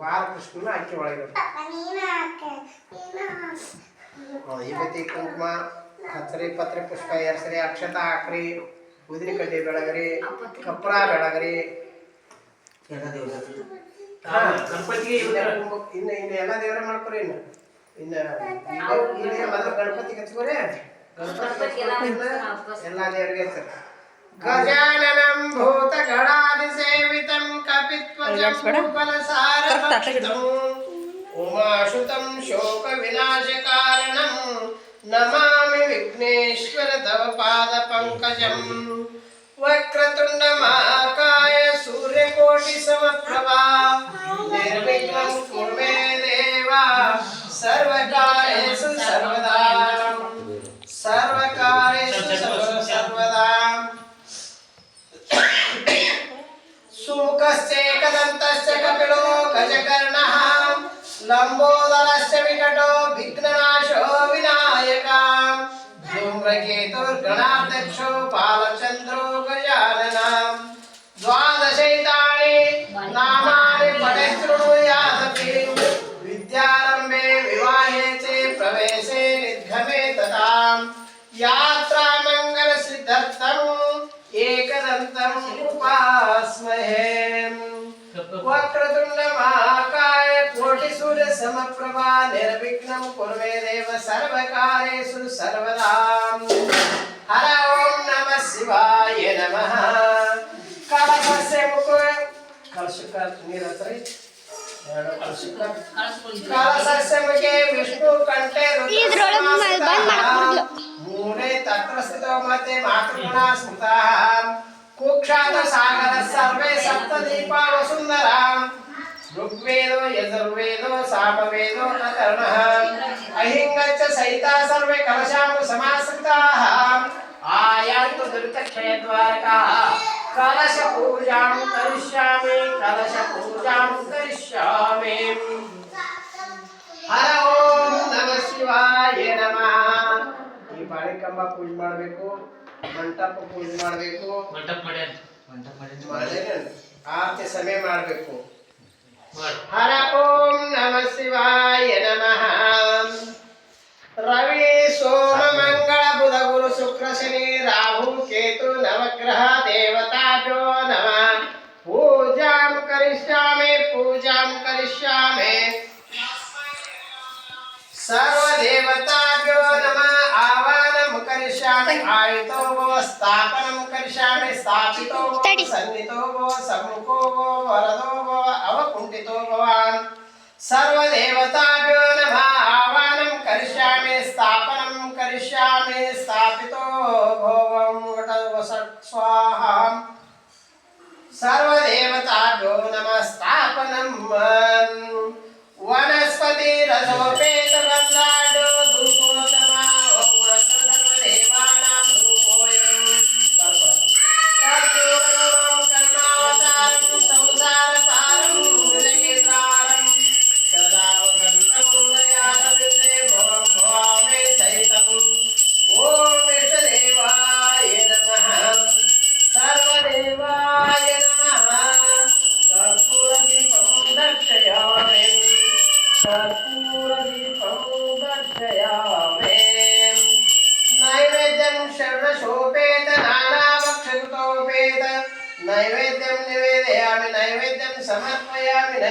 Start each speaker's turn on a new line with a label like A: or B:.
A: ಬಾಲಕೃಷ್ಣನ ಅಕ್ಕಿ ಒಳಗೆ ವಿಭೂತಿ ಕುಂಕುಮ ಹತ್ತರಿ ಪತ್ರಿ ಪುಷ್ಪ ಎರ್ಸ್ರಿ ಅಕ್ಷತ ಹಾಕ್ರಿ ಉದ್ರಿ ಕಡ್ಡಿ ಬೆಳಗ್ರಿ ಕಪ್ರ ಬೆಳಗ್ರಿ. ಇನ್ನು ಇನ್ನು ಎಲ್ಲ ದೇವರ ಮಾಡ್ಕೊರಿ ಇನ್ನು. ಇನ್ನು ಮೊದಲು ಗಣಪತಿ ಕಚ್ಕೋರಿ ಎಲ್ಲ ದೇವರಿಗೆ ಸರ್ ಗಜಾನನಂ ಭೂತ ಗಣಾದಿ ಸೇವಿತಂ ಕಪಿತ್ವ ಬಲಸಾರ తర్వాత అట్లా ఉమాశుతం శోక వినాశకారణం నమామి విఘ్నేశ్వర తవ పాద పంకజం. వక్రతుండ మహాకాయ సూర్యకోటి సమప్రభా. लम्बोदरश्च विकटो विघ्ननाशो विनायका धूम्रकेतुर्गणाध्यक्षो बालचन्द्रो गजाननम् द्वादशैतानि नामानि पठे शृणुयादपि विद्यारम्भे विवाहे च प्रवेशे निर्गमे तथाम् यात्रा मङ्गलसिद्धर्थम् एकदन्तम् उपास्महे। वक्रतुण्ड महाकाय సమప్రభా నిర్విఘ్నం కుర్వే దేవ సర్వకార్యేషు సర్వదా. హర ఓం నమ శివాయ నమ. కలపసే ముకు కలుషుక నీరత్రి ಕಲಸಸ್ಯಮಗೆ ವಿಷ್ಣು ಕಂಠೆ ಮೂರೇ ತತ್ರ ಸ್ಥಿತೋ ಮತ್ತೆ ಮಾತೃಗುಣ ಸ್ಮೃತ ವಸುಂದರ ಋಗ್ವೇದೋ ಯಜುರ್ವೇದೋ ಸಾಮವೇದೋ ಅಕರ್ಣಃ ಅಹಿಂಗಚ್ಚ ಸಹಿತ ಸರ್ವೇ ಕಲಶಾಮು ಸಮಾಸೃತಾಃ ಆಯಾಂತು ದುರಿತಕ್ಷಯದ್ವಾರಕಃ ಕಲಶ ಪೂಜಾಂ ಕರಿಷ್ಯಾಮಿ ಕಲಶ ಪೂಜಾಂ ಕರಿಷ್ಯಾಮಿ ಹರ ಓಂ ನಮ ಶಿವಾಯ ನಮಃ ಈ ಬಾಳಿಕಂಬ ಪೂಜೆ ಮಾಡಬೇಕು ಮಂಟಪ ಪೂಜೆ ಮಾಡಬೇಕು
B: ಮಂಟಪ ಮಾಡ್ಯಾನ
C: ಮಂಟಪ ಮಾಡಿ
A: ಮಾಡೇನೇನು? ಆರತಿ ಸಮಯ ಮಾಡಬೇಕು हर ओम नम शिवाय नम। रवि, सोम, मंगल, बुध, गुरु, शुक्र, शनि, राहु, केतु, नवग्रह, देवता, जो नम। पूजा करिष्यामि पूजा करिष्यामि। सर्वदेवता करिष्यामि आयितो भव स्थापनं करिष्यामि स्थापितो भव सन्नितो भव सम्मुखो भव वरदो भव अवकुण्ठितो भवान् सर्वदेवताभ्यो नमः आह्वानं करिष्यामि स्थापनं करिष्यामि स्थापितो भवं स्वाहा सर्वदेवताभ्यो नमः स्थापनं ಸಮರ್ಪಯಾಮಿ